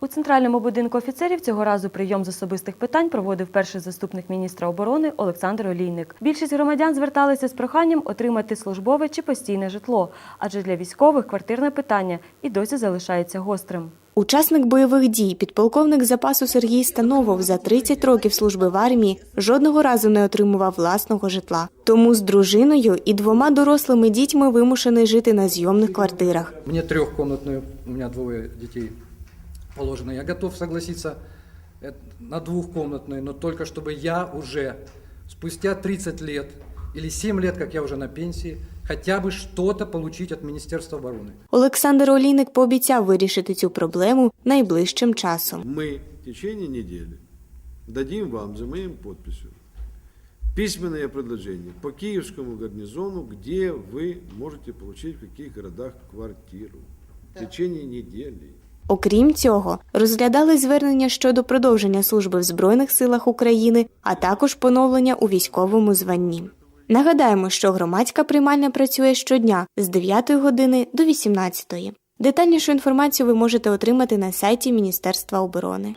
У центральному будинку офіцерів цього разу прийом з особистих питань проводив перший заступник міністра оборони Олександр Олійник. Більшість громадян зверталися з проханням отримати службове чи постійне житло, адже для військових квартирне питання і досі залишається гострим. Учасник бойових дій, підполковник запасу Сергій Становов за 30 років служби в армії жодного разу не отримував власного житла. Тому з дружиною і двома дорослими дітьми вимушений жити на зйомних квартирах. Мне трехкомнатную, у меня двое детей положено. Я готов согласиться э, на двухкомнатную, но только чтобы я уже спустя 30 лет или 7 лет, как я уже на пенсии, хотя бы что-то получить от Министерства обороны. Олександр Олійник пообіцяв вирішити цю проблему найближчим часом. Мы в течение недели дадим вам за моим подписью письменное предложение по Киевскому гарнизону, где вы можете получить в каких городах квартиру. В течение недели. Окрім цього, розглядали звернення щодо продовження служби в Збройних силах України, а також поновлення у військовому званні. Нагадаємо, що громадська приймальня працює щодня з 9 години до 18. Детальнішу інформацію ви можете отримати на сайті Міністерства оборони.